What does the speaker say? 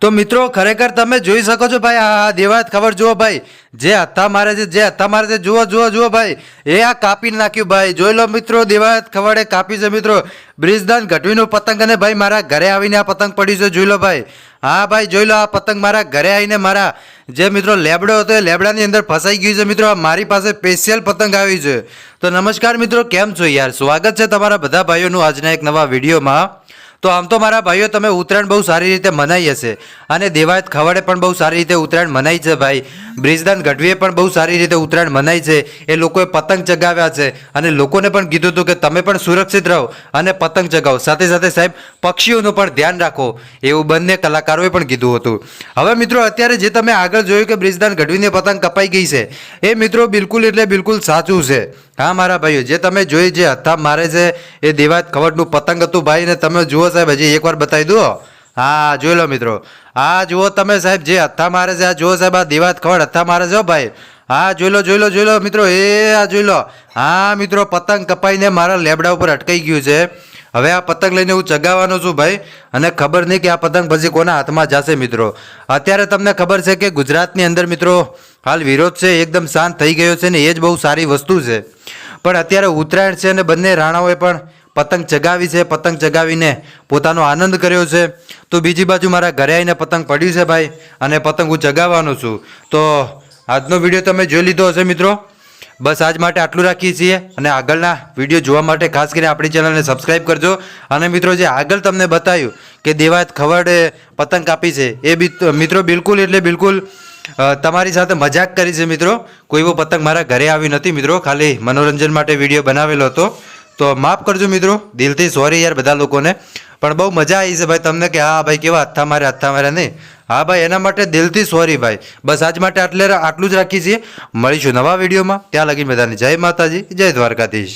તો મિત્રો, ખરેખર તમે જોઈ શકો છો ભાઈ, આ દેવાત ખબર જુઓ ભાઈ, જે હથા મારે છે, જે હથા મારે છે, જુઓ જુઓ જુઓ ભાઈ, એ આ કાપી નાખ્યું ભાઈ. જોઈ લો મિત્રો દેવાત ખવડે કાપી છે મિત્રો. બ્રિજદાન ગઢવીનું પતંગ અને ભાઈ મારા ઘરે આવીને આ પતંગ પડ્યું છે, જોઈ લો ભાઈ. હા ભાઈ, જોઈ લો આ પતંગ મારા ઘરે આવીને મારા, જે મિત્રો લેબડો હતો, એ લેબડાની અંદર ફસાઈ ગયું છે મિત્રો. મારી પાસે સ્પેશિયલ પતંગ આવી છે. તો નમસ્કાર મિત્રો, કેમ છો યાર? સ્વાગત છે તમારા બધા ભાઈઓનું આજના એક નવા વિડીયોમાં. તો આમ તો મારા ભાઈઓ, તમે ઉત્તરાયણ બહુ સારી રીતે મનાઈ હશે. અને દેવાયત ખવડે પણ બહુ સારી રીતે ઉત્તરાયણ મનાઈ છે ભાઈ. બ્રિજદાન ગઢવીએ પણ બહુ સારી રીતે ઉત્તરાયણ મનાઈ છે. એ લોકોએ પતંગ ચગાવ્યા છે. અને લોકોને પણ કીધું હતું કે તમે પણ સુરક્ષિત રહો અને પતંગ ચગાવો. સાથે સાથે સાહેબ, પક્ષીઓનું પણ ધ્યાન રાખો. એવું બંને કલાકારોએ પણ કીધું હતું. હવે મિત્રો, અત્યારે જે તમે આગળ જોયું કે બ્રિજદાન ગઢવીને પતંગ કપાઈ ગઈ છે, એ મિત્રો બિલકુલ એટલે બિલકુલ સાચું છે. હા, મારા ભાઈઓ, જે તમે જોઈ જે હતા, મારે છે એ દેવાત ખવડનું પતંગ હતું ભાઈ, ને તમે જુઓ સાહેબ, હજી એકવાર બતાવી દો. હા, જોઈ લો મિત્રો. આ જુઓ તમે સાહેબ, જે હથા મારે છે આ જુઓ સાહેબ, આ દેવાત ખવડ હથા મારે છે ભાઈ. હા, જોઈ લો જોઈ લો જોઈ લો મિત્રો, એ આ જોઈ લો. હા, મિત્રો, પતંગ કપાઈને મારા લેબડા ઉપર અટકાઈ ગયું છે. હવે આ પતંગ લઈને હું ચગાવવાનો છું ભાઈ, અને ખબર નહીં કે આ પતંગ પછી કોના હાથમાં જશે મિત્રો. અત્યારે તમને ખબર છે કે ગુજરાતની અંદર મિત્રો હાલ વિરોધ છે એકદમ શાંત થઈ ગયો છે ને એ જ બહુ સારી વસ્તુ છે. પણ અત્યારે ઉત્તરાયણ છે અને બંને રાણાઓએ પણ પતંગ ચગાવી છે, પતંગ ચગાવીને પોતાનો આનંદ કર્યો છે. તો બીજી બાજુ મારા ઘરે આવીને પતંગ પડ્યું છે ભાઈ, અને પતંગ હું ચગાવવાનો છું. તો આજનો વીડિયો તમે જોઈ લીધો હશે મિત્રો. બસ આજ માટે આટલું રાખીએ છીએ અને આગળના વીડિયો જોવા માટે ખાસ કરીને આપણી ચેનલને સબસ્ક્રાઇબ કરજો. અને મિત્રો, જે આગળ તમને બતાવ્યું કે દેવાયત ખવડે પતંગ કાપી છે, એ મિત્રો, બિલકુલ એટલે બિલકુલ તમારી સાથે મજાક કરી છે મિત્રો. કોઈ એવો પતંગ મારા ઘરે આવી નથી મિત્રો. ખાલી મનોરંજન માટે વીડિયો બનાવેલો હતો. તો માફ કરજો મિત્રો. દિલથી સોરી યાર બધા લોકોને. પણ બહુ મજા આવી છે ભાઈ તમને કે હા ભાઈ કેવા હથ્થા મારે હથ્થા મારે નહીં. હા ભાઈ, એના માટે દિલથી સોરી ભાઈ. બસ આજ માટે આટલે આટલું જ રાખીએ છીએ. મળીશું નવા વિડીયોમાં. ત્યાં લગી બધાને જય માતાજી, જય દ્વારકાધીશ.